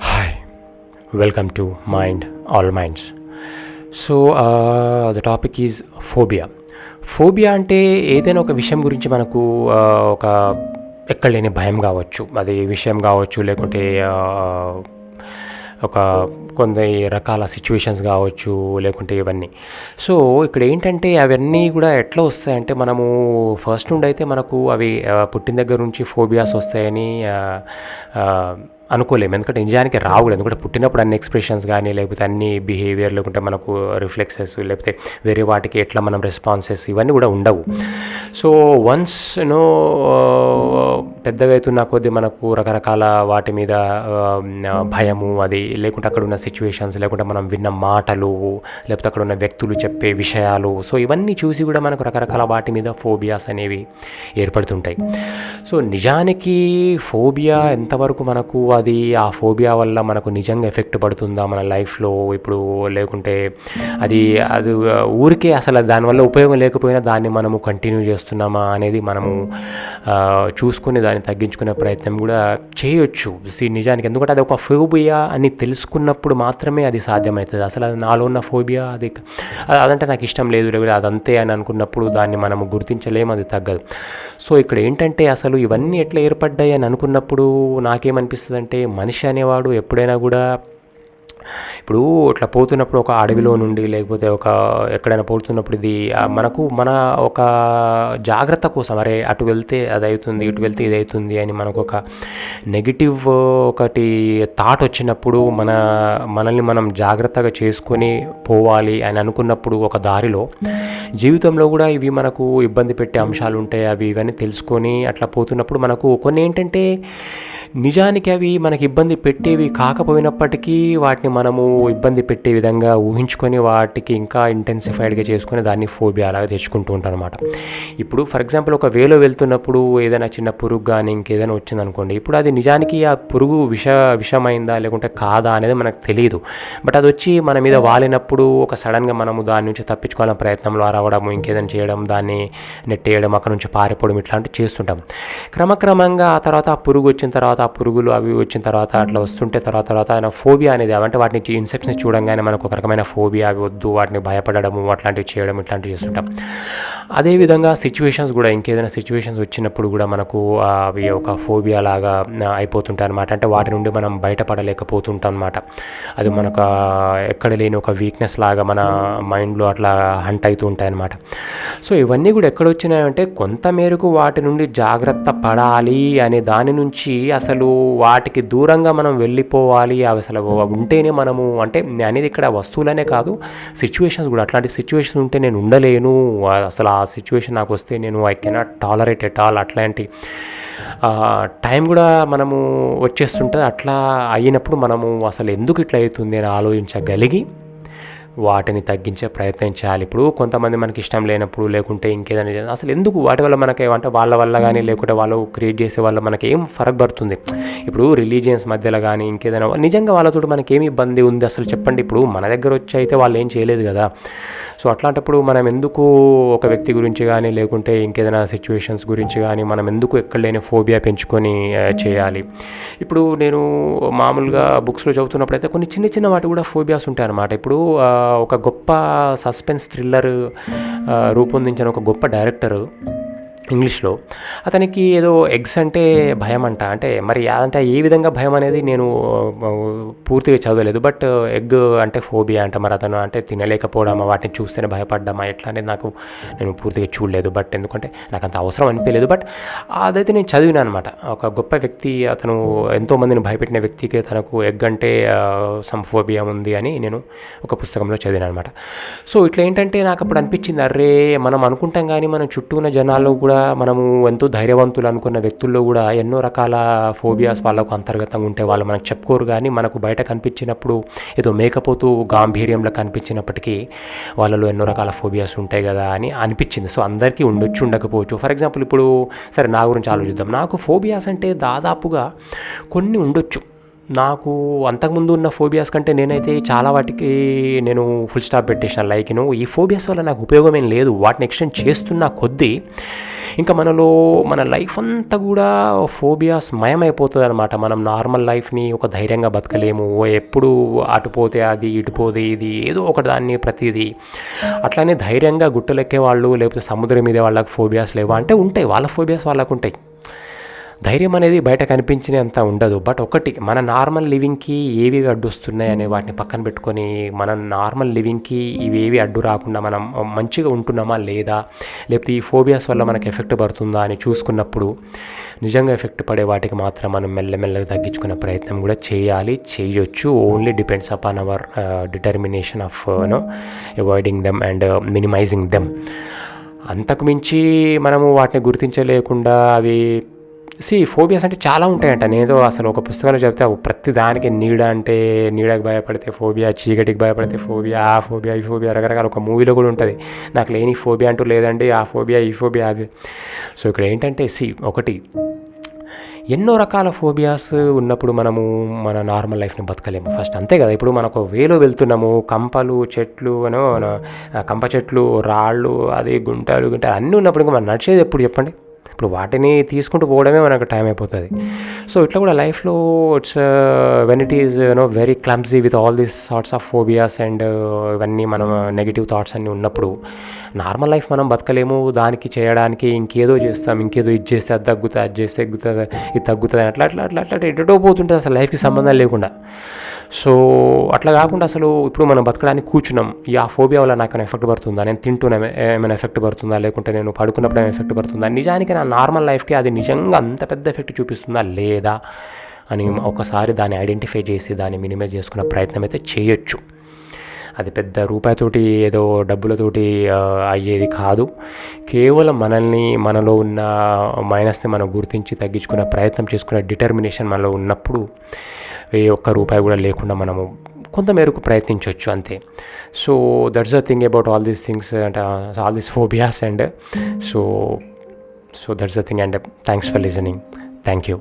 Hi welcome to mind all minds so the topic is phobia phobia అంటే ఏదైనా ఒక విషయం గురించి మనకు ఒక ఎక్కడ లేని భయం కావచ్చు. అది విషయం కావచ్చు లేకుంటే ఒక కొన్ని రకాల సిచ్యువేషన్స్ కావచ్చు లేకుంటే ఇవన్నీ. సో ఇక్కడ ఏంటంటే అవన్నీ కూడా ఎట్లా వస్తాయంటే మనము ఫస్ట్ నుండి అయితే మనకు అవి పుట్టిన దగ్గర నుంచి ఫోబియాస్ వస్తాయని అనుకోలేము. ఎందుకంటే నిజానికి రావు కూడా ఎందుకంటే పుట్టినప్పుడు అన్ని ఎక్స్ప్రెషన్స్ కానీ లేకపోతే అన్ని బిహేవియర్ లేకుంటే మనకు రిఫ్లెక్సెస్ లేకపోతే వేరే వాటికి ఎట్లా మనం రెస్పాన్సెస్ ఇవన్నీ కూడా ఉండవు. సో వన్స్ యూనో పెద్దగా అవుతున్న కొద్దీ మనకు రకరకాల వాటి మీద భయము అది లేకుంటే అక్కడ ఉన్న సిచ్యువేషన్స్ లేకుంటే మనం విన్న మాటలు లేకపోతే అక్కడ ఉన్న వ్యక్తులు చెప్పే విషయాలు. సో ఇవన్నీ చూసి కూడా మనకు రకరకాల వాటి మీద ఫోబియాస్ అనేవి ఏర్పడుతుంటాయి. సో నిజానికి ఫోబియా ఎంతవరకు మనకు అది ఆ ఫోబియా వల్ల మనకు నిజంగా ఎఫెక్ట్ పడుతుందా మన లైఫ్లో ఇప్పుడు లేకుంటే అది అది ఊరికే అసలు దానివల్ల ఉపయోగం లేకపోయినా దాన్ని మనము కంటిన్యూ చేస్తున్నామా అనేది మనము చూసుకునే దాన్ని తగ్గించుకునే ప్రయత్నం కూడా చేయొచ్చు. సి నిజానికి ఎందుకంటే అది ఒక ఫోబియా అని తెలుసుకున్నప్పుడు మాత్రమే అది సాధ్యమవుతుంది. అసలు అది నాలో ఉన్న ఫోబియా అది అది- అదంటే నాకు ఇష్టం లేదు. లేకపోతే అదంతే అని అనుకున్నప్పుడు దాన్ని మనము గుర్తించలేము అది తగ్గదు. సో ఇక్కడ ఏంటంటే అసలు ఇవన్నీ ఎట్లా ఏర్పడ్డాయి అని అనుకున్నప్పుడు నాకేమనిపిస్తుంది అంటే మనిషి అనేవాడు ఎప్పుడైనా కూడా ఇప్పుడు ఇట్లా పోతున్నప్పుడు ఒక అడవిలో నుండి లేకపోతే ఒక ఎక్కడైనా పోతున్నప్పుడు ఇది మనకు మన ఒక జాగ్రత్త కోసం అరే అటు వెళ్తే అది అవుతుంది ఇటు వెళ్తే ఇది అవుతుంది అని మనకు ఒక నెగిటివ్ ఒకటి థాట్ వచ్చినప్పుడు మన మనల్ని మనం జాగ్రత్తగా చేసుకొని పోవాలి అని అనుకున్నప్పుడు ఒక దారిలో జీవితంలో కూడా ఇవి మనకు ఇబ్బంది పెట్టే అంశాలు ఉంటాయి అవి ఇవన్నీ తెలుసుకొని అట్లా పోతున్నప్పుడు మనకు కొన్ని ఏంటంటే నిజానికి అవి మనకి ఇబ్బంది పెట్టేవి కాకపోయినప్పటికీ వాటిని మనము ఇబ్బంది పెట్టే విధంగా ఊహించుకొని వాటికి ఇంకా ఇంటెన్సిఫైడ్గా చేసుకొని దాన్ని ఫోబియా అలాగా తెచ్చుకుంటూ ఉంటాను అనమాట ఇప్పుడు ఫర్ ఎగ్జాంపుల్ ఒక వేలో వెళ్తున్నప్పుడు ఏదైనా చిన్న పురుగు కానీ ఇంకేదైనా వచ్చిందనుకోండి ఇప్పుడు అది నిజానికి ఆ పురుగు విష విషమైందా లేకుంటే కాదా అనేది మనకు తెలియదు బట్ అది వచ్చి మన మీద వాలినప్పుడు ఒక సడన్గా మనము దాని నుంచి తప్పించుకోవాలని ప్రయత్నంలో రావడము ఇంకేదైనా చేయడం దాన్ని నెట్టేయడం అక్కడ నుంచి పారిపోవడం ఇట్లాంటివి చేస్తుంటాం. క్రమక్రమంగా ఆ తర్వాత ఆ పురుగు వచ్చిన తర్వాత ఆ పురుగులు అవి వచ్చిన తర్వాత అట్లా వస్తుంటే తర్వాత తర్వాత ఆయన ఫోబియా అనేది అంటే వాటిని ఇన్సెక్ట్స్ని చూడంగానే మనకు ఒక రకమైన ఫోబియా అవి వద్దు వాటిని భయపడము అట్లాంటివి చేయడం ఇట్లాంటివి చేస్తుంటాం. అదేవిధంగా సిచ్యువేషన్స్ కూడా ఇంకేదైనా సిచ్యువేషన్స్ వచ్చినప్పుడు కూడా మనకు అవి ఒక ఫోబియా లాగా అయిపోతుంటాయి అనమాట అంటే వాటి నుండి మనం బయటపడలేకపోతుంటాం అనమాట అది మనకు ఎక్కడ లేని ఒక వీక్నెస్ లాగా మన మైండ్లో అట్లా హంట్ అవుతూ ఉంటాయి అనమాట సో ఇవన్నీ కూడా ఎక్కడ వచ్చినాయంటే కొంత మేరకు వాటి నుండి జాగ్రత్త పడాలి అనే దాని నుంచి అసలు వాటికి దూరంగా మనం వెళ్ళిపోవాలి. అవి అసలు ఉంటేనే మనము అంటే అనేది ఇక్కడ వస్తువులనే కాదు సిచ్యువేషన్స్ కూడా. అట్లాంటి సిచ్యువేషన్ ఉంటే నేను ఉండలేను. అసలు ఆ సిచ్యువేషన్ నాకు వస్తే నేను I cannot tolerate at all అట్లాంటి టైం కూడా మనము వచ్చేస్తుంటుంది అట్లా అయినప్పుడు మనము అసలు ఎందుకు ఇట్లా అవుతుంది అని ఆలోచించగలిగి వాటిని తగ్గించే ప్రయత్నం చేయాలి. ఇప్పుడు కొంతమంది మనకి ఇష్టం లేనప్పుడు లేకుంటే ఇంకేదైనా. అసలు ఎందుకు వాటి వల్ల మనకి అంటే వాళ్ళ వల్ల కానీ లేకుంటే వాళ్ళు క్రియేట్ చేసే వల్ల మనకి ఏం ఫరక్ పడుతుంది? ఇప్పుడు రిలీజియన్స్ మధ్యలో కానీ ఇంకేదైనా నిజంగా వాళ్ళతో మనకి ఏమి ఇబ్బంది ఉంది అసలు చెప్పండి. ఇప్పుడు మన దగ్గర వచ్చి అయితే వాళ్ళు ఏం చేయలేదు కదా. సో అట్లాంటప్పుడు మనం ఎందుకు ఒక వ్యక్తి గురించి కానీ లేకుంటే ఇంకేదైనా సిచ్యువేషన్స్ గురించి కానీ మనం ఎందుకు ఎక్కడ లేని ఫోబియా పెంచుకొని చేయాలి? ఇప్పుడు నేను మామూలుగా బుక్స్లో చదువుతున్నప్పుడు అయితే కొన్ని చిన్న చిన్న వాటి కూడా ఫోబియాస్ ఉంటాయి అన్నమాట ఇప్పుడు ఒక గొప్ప సస్పెన్స్ థ్రిల్లర్ రూపొందించిన ఒక గొప్ప డైరెక్టర్. ఇంగ్లీష్లో. అతనికి ఏదో ఎగ్స్ అంటే భయం అంట అంటే మరి అంటే ఏ విధంగా భయం అనేది నేను పూర్తిగా చదవలేదు. బట్ ఎగ్ అంటే ఫోబియా అంట మరి అతను. అంటే తినలేకపోవడమా వాటిని చూస్తేనే భయపడ్డామా ఎట్లా అనేది నాకు నేను పూర్తిగా చూడలేదు. బట్ ఎందుకంటే నాకు అంత అవసరం అనిపించలేదు. బట్ అదైతే నేను చదివిన అనమాట. ఒక గొప్ప వ్యక్తి అతను ఎంతోమందిని భయపెట్టిన వ్యక్తికి తనకు ఎగ్ అంటే సమ్ ఫోబియా ఉంది అని నేను ఒక పుస్తకంలో చదివాను అనమాట. సో ఇట్లా ఏంటంటే నాకు అప్పుడు అనిపించింది అరే మనం అనుకుంటాం కానీ మనం చుట్టూ ఉన్న జనాల్లో కూడా మనము ఎంతో ధైర్యవంతులు అనుకున్న వ్యక్తుల్లో కూడా ఎన్నో రకాల ఫోబియాస్ వాళ్ళకు అంతర్గతంగా ఉంటే వాళ్ళు మనకు చెప్పుకోరు కానీ మనకు బయట కనిపించినప్పుడు ఏదో మేకపోతూ గాంభీర్యంలో కనిపించినప్పటికీ వాళ్ళలో ఎన్నో రకాల ఫోబియాస్ ఉంటాయి కదా అని అనిపించింది. సో అందరికీ ఉండొచ్చు ఉండకపోవచ్చు. ఫర్ ఎగ్జాంపుల్ ఇప్పుడు సరే నా గురించి ఆలోచిద్దాం. నాకు ఫోబియాస్ అంటే దాదాపుగా కొన్ని ఉండొచ్చు. నాకు అంతకుముందు ఉన్న ఫోబియాస్ కంటే నేనైతే చాలా వాటికి నేను ఫుల్ స్టాప్ పెట్టేసాను. లైక్ నువ్వు ఈ ఫోబియాస్ వల్ల నాకు ఉపయోగం ఏం లేదు. వాటిని ఎక్స్టెండ్ చేస్తున్న కొద్దీ ఇంకా మనలో మన లైఫ్ అంతా కూడా ఫోబియాస్ మయమైపోతుంది అనమాట మనం నార్మల్ లైఫ్ని ఒక ధైర్యంగా బతకలేము. ఎప్పుడు అటుపోతే అది ఇటుపోతే ఇది ఏదో ఒక దాన్ని ప్రతిదీ. అట్లానే ధైర్యంగా గుట్టలెక్కే వాళ్ళు లేకపోతే సముద్రం మీద వాళ్ళకి ఫోబియాస్ లేవా? అంటే ఉంటాయి. వాళ్ళ ఫోబియాస్ వాళ్ళకు ఉంటాయి ధైర్యం అనేది బయట కనిపించినంత ఉండదు. బట్ ఒకటి మన నార్మల్ లివింగ్కి ఏవేవి అడ్డు వస్తున్నాయి అనే వాటిని పక్కన పెట్టుకొని మన నార్మల్ లివింగ్కి ఇవేవి అడ్డు రాకుండా మనం మంచిగా ఉంటున్నామా లేదా లేకపోతే ఈ ఫోబియాస్ వల్ల మనకు ఎఫెక్ట్ పడుతుందా అని చూసుకున్నప్పుడు నిజంగా ఎఫెక్ట్ పడే వాటికి మాత్రం మనం మెల్లమెల్లగా తగ్గించుకునే ప్రయత్నం కూడా చేయాలి. చేయొచ్చు. Only depends upon our determination of no avoiding them and minimising them అంతకు మించి మనము వాటిని గుర్తించలేకుండా అవి సి ఫోబియాస్ అంటే చాలా ఉంటాయంట. నేదో అసలు ఒక పుస్తకంలో చెప్తే ప్రతి దానికి నీడ అంటే నీడకి భయపడితే ఫోబియా చీకటికి భయపడితే ఫోబియా ఆ ఫోబియా ఈ ఫోబియా రకరకాల ఒక మూవీలో కూడా ఉంటుంది. నాకు లేని ఫోబియా అంటూ లేదండి. ఆ ఫోబియా ఈ ఫోబియా అది. సో ఇక్కడ ఏంటంటే సి ఒకటి ఎన్నో రకాల ఫోబియాస్ ఉన్నప్పుడు మనము మన నార్మల్ లైఫ్ని బతకలేము. ఫస్ట్ అంతే కదా ఇప్పుడు మనకు వేలో వెళ్తున్నాము. కంపలు చెట్లు అనో కంప చెట్లు రాళ్ళు అది గుంటలు గుంటలు అన్నీ ఉన్నప్పుడు ఇంకా మనం నడిచేది ఎప్పుడు చెప్పండి? ఇప్పుడు వాటిని తీసుకుంటూ పోవడమే మనకు టైం అయిపోతుంది. సో ఇట్లా కూడా లైఫ్లో it's when it is you know very clumsy with all these thoughts of phobias and ఇవన్నీ మనం uh, నెగిటివ్ థాట్స్ అన్నీ ఉన్నప్పుడు నార్మల్ లైఫ్ మనం బతకలేము దానికి చేయడానికి ఇంకేదో చేస్తాం ఇంకేదో ఇది చేస్తే అది తగ్గుతుంది అది చేస్తే తగ్గుతుంది ఇది తగ్గుతుంది అట్లా అట్లా అట్లా అట్లా ఎటో పోతుంటుంది అసలు లైఫ్కి సంబంధం లేకుండా. సో అట్లా కాకుండా అసలు ఇప్పుడు మనం బతకడానికి కూర్చున్నాం. ఈ ఆ ఫోబియా వల్ల నాకు ఎఫెక్ట్ పడుతుందా? నేను తింటూనే ఏమైనా ఎఫెక్ట్ పడుతుందా? లేకుంటే నేను పడుకున్నప్పుడు ఏమైనా ఎఫెక్ట్ పడుతుందా? నిజానికి నా నార్మల్ లైఫ్కి అది నిజంగా అంత పెద్ద ఎఫెక్ట్ చూపిస్తుందా? లేదా? అని ఒకసారి దాన్ని ఐడెంటిఫై చేసి దాన్ని మినిమైజ్ చేసుకునే ప్రయత్నం అయితే చేయొచ్చు. అది పెద్ద రూపాయితోటి ఏదో డబ్బులతోటి అయ్యేది కాదు. కేవలం మనల్ని మనలో ఉన్న మైనస్ని మనం గుర్తించి తగ్గించుకునే ప్రయత్నం చేసుకునే డిటర్మినేషన్ మనలో ఉన్నప్పుడు ఏ ఒక్క రూపాయి కూడా లేకుండా మనము కొంతమేరకు ప్రయత్నించవచ్చు అంతే. So that's the thing about all these things అంటే all these phobias and so so that's the thing and thanks for listening. Thank you.